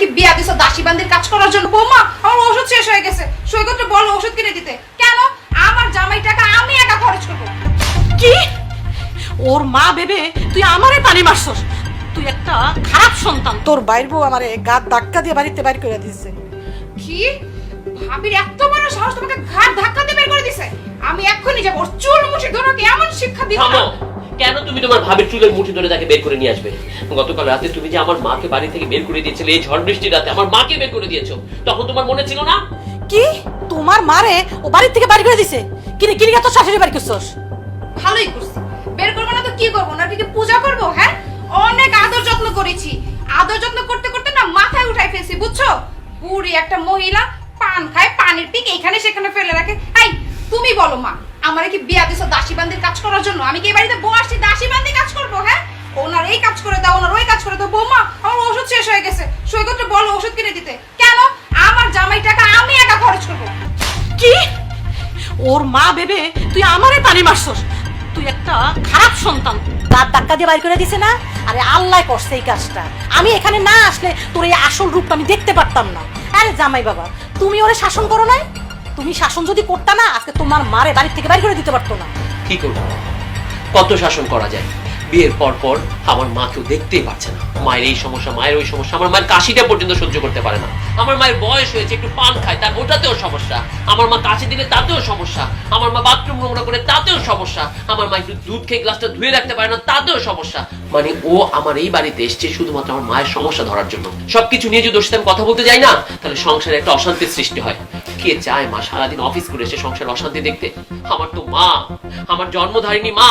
কি বিয়া দিছো দাসী বান্দির কাজ করার জন্য? বৌমা আমার ওষুধ শেষ হয়ে গেছে। সৈকত বলো ওষুধ কিনে দিতে। কেন? আমার জামাই টাকা আমি একা খরচ করব। কি? ওর মা ভেবে তুই আমারে পানি মারছস। তুই একটা খারাপ সন্তান। তোর বাইর বউ আমারে গাত ধাক্কা দিয়ে বাড়িতে বাইর করে দিয়েছে। কি? ভাবির এত বড় সাহস তোমাকে ঘাট ধাক্কা দিয়ে বের করে দিছে। আমি এক্ষুনি যাব। চুল মুঠি ধরে এমন শিক্ষা দিব কেন তুমি তোমার ভাবের চুলের মুঠি ধরে তাকে বের করে নিয়ে আসবে? গতকাল রাতে তুমি যে আমার মাকে বাড়ি থেকে বের করে দিয়েছিলে এই ঝড় বৃষ্টির রাতে আমার মাকে বের করে দিয়েছ তখন তোমার মনে ছিল না? কি? তোমার মারে ও বাড়ি থেকে বাড়ি করে দিছে? কিনে কিনে তো শাশুড়ি বাড়ি করছস? ভালোই করছি। বের করব না তো কি করব? না কি পূজা করব হ্যাঁ? অনেক আদর যত্ন করেছি। আদর যত্ন করতে করতে না মাথায় উঠাই ফেলছি বুঝছ? বুড়ি একটা মহিলা পান খায় পানির পিক এখানে সেখানে ফেলে রাখে। এই তুমি বলো মা আমারে কি বিয়া দিছো দাসী বান্দির কাজ করার জন্য? আমি কি এই বাড়িতে বউ আসছি, দাসী বান্দি কাজ করব হ্যাঁ? ওনার এই কাজ করে দাও, ওনার ওই কাজ করে দাও। বৌমা, আমার ওষুধ শেষ হয়ে গেছে। সৈকত বলো, ওষুধ কিনে দিতে। কেন? আমার জামাই টাকা আমি একা খরচ করব। কি? ওর মা ভেবে তুই আমারে পানি মারছস? তুই একটা খারাপ সন্তান। গাত ধাক্কা দিয়ে বাইর করে দিছে না? আরে আল্লাহ করছে এই কাজটা। আমি এখানে না আসলে তোর এই আসল রূপটা আমি দেখতে পারতাম না। আরে জামাই বাবা, তুমি ওরে শাসন করো নাই? তুমি শাসন যদি করতা না, আজকে তোমার মারে বাড়ি থেকে বাইর করে দিতে পারতো না। কি করব? কত শাসন করা যায়? বিয়ের পর পর আমার মা কেউ দেখতেই পারছে না। মায়ের এই সমস্যা, মায়ের ওই সমস্যা, আমার মায়ের কাশিটা পর্যন্ত সহ্য করতে পারে না। আমার মায়ের বয়স হয়েছে, একটু পান খায়, তার ওটাতেও সমস্যা। আমার মা কাশি দিলে তাতেও সমস্যা। আমার মা বাথরুম নোংরা করে তাতেও সমস্যা। আমার মা একটু দুধ খেয়ে গ্লাসটা ধুয়ে রাখতে পারে না, তাতেও সমস্যা। মানে ও আমার এই বাড়িতে এসছে শুধুমাত্র আমার মায়ের সমস্যা ধরার জন্য। সবকিছু নিয়ে যদি ওর সাথে আমি কথা বলতে যাই না, তাহলে সংসারে একটা অশান্তির সৃষ্টি হয়। কে চায় মা, সারাদিন অফিস করে এসে সংসার অশান্তি দেখতে। আমার তো মা, আমার জন্মধারিণী মা।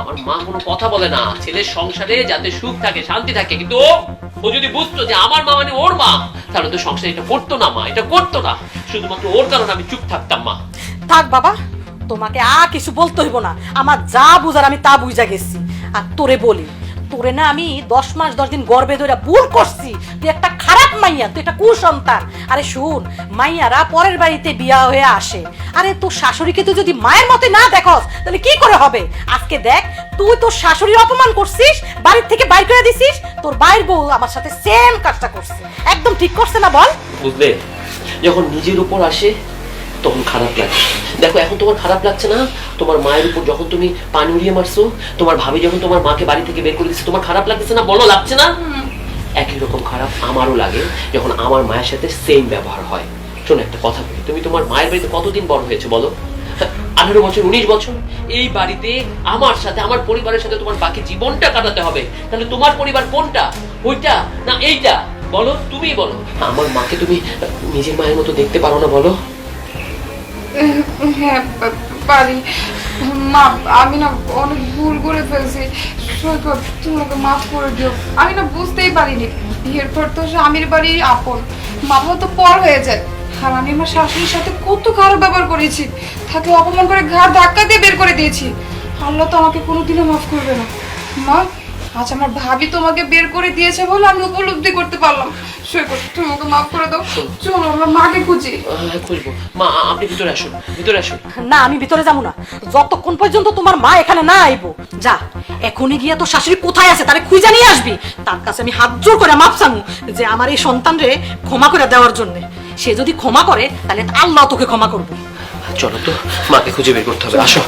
আমার মা কোনো কথা বলে না। ছেলের সংসারে যাতে সুখ থাকে, শান্তি থাকে, কিন্তু ও যদি বুঝতো যে আমার মা মানে ওর মা, তাহলে তো সংসারে এটা করতো না মা, এটা করতো না। শুধুমাত্র ওর কারণে আমি চুপ থাকতাম মা। থাক বাবা, তোমাকে আর কিছু বলতে হইব না। আমার যা বুঝার আমি তা বুঝা গেছি। আর তোরে বলি তোরে না আমি দশ মাস, দশ দিন গর্বে ধরে ভুল করছি। তুই একটা খারাপ মাইয়া, তুই একটা কুসন্তান। আরে শুন, মাইয়ারা পরের বাড়িতে বিয়া হয়ে আসে। আরে তোর শাশুড়িকে তুই যদি মায়ের মতে না দেখস, তাহলে কি করে হবে? আজকে দেখ, তুই তোর শাশুড়ির অপমান করছিস, বাড়ির থেকে বাইর করে দিছিস, তোর বাইর বউ আমার সাথে সেম কাজটা করছে। একদম ঠিক করছে না বল? বুঝলে, যখন নিজের উপর আসে তখন খারাপ লাগে দেখো, এখন তোমার খারাপ লাগছে না? তোমার মায়ের উপর যখন তুমি পানি উড়িয়ে মারছো, তোমার ভাবি যখন তোমার মাকে বাড়ি থেকে বের করে দিচ্ছে তোমার খারাপ লাগছে না? বলো, লাগছে না? একই রকম খারাপ আমারও লাগে যখন আমার মায়ের সাথে সেম ব্যবহার হয়। শোনো, একটা কথা বলি। তুমি তোমার মায়ের বাড়িতে কতদিন বড় হয়েছে, বলো? আঠারো বছর, উনিশ বছর? এই বাড়িতে আমার সাথে, আমার পরিবারের সাথে তোমার বাকি জীবনটা কাটাতে হবে। তাহলে তোমার পরিবার কোনটা? ওইটা না এইটা? বলো তুমি বলো। আমার মাকে তুমি নিজের মায়ের মতো দেখতে পারো না, বলো? হ্যাঁ পারি। মা, আমি না অনেক ভুল করে ফেলছি। সৈকত, তুমি আমাকে মাফ করে দিও। আমি না বুঝতেই পারিনি। বিয়ের পর তো স্বামীর বাড়ির আপন। মামা তো পর হয়ে যায়। আর আমি আমার শাশুড়ির সাথে কত খারাপ ব্যবহার করেছি। তাকে অপমান করে ঘাড় ধাক্কা দিয়ে বের করে দিয়েছি। আল্লাহ তো আমাকে কোনোদিনও মাফ করবে না। মা আজ আমার ভাবি তোমাকে বের করে দিয়েছে বলে আমি উপলব্ধি করতে পারলাম। সৈকত তুমি আমাকে মাফ করে দাও। চলো। আমরা মাকে খুঁজি। খুঁজবো। মা আপনি ভিতরে আসুন ভিতরে আসুন। না আমি ভিতরে যাব না। যতক্ষণ পর্যন্ত তোমার মা এখানে না আইবো। যা এখনই গিয়া তো শাশুড়ি কোথায় আছে তারে খুঁজে নিয়ে আসবি। তার কাছে আমি হাত জোর করে মাপ চামু যে আমার এই সন্তানরে ক্ষমা করে দেওয়ার জন্য। সে যদি ক্ষমা করে তাহলে আল্লাহ তোকে ক্ষমা করব। চলো তো মাকে খুঁজে বের করতে হবে। আসো।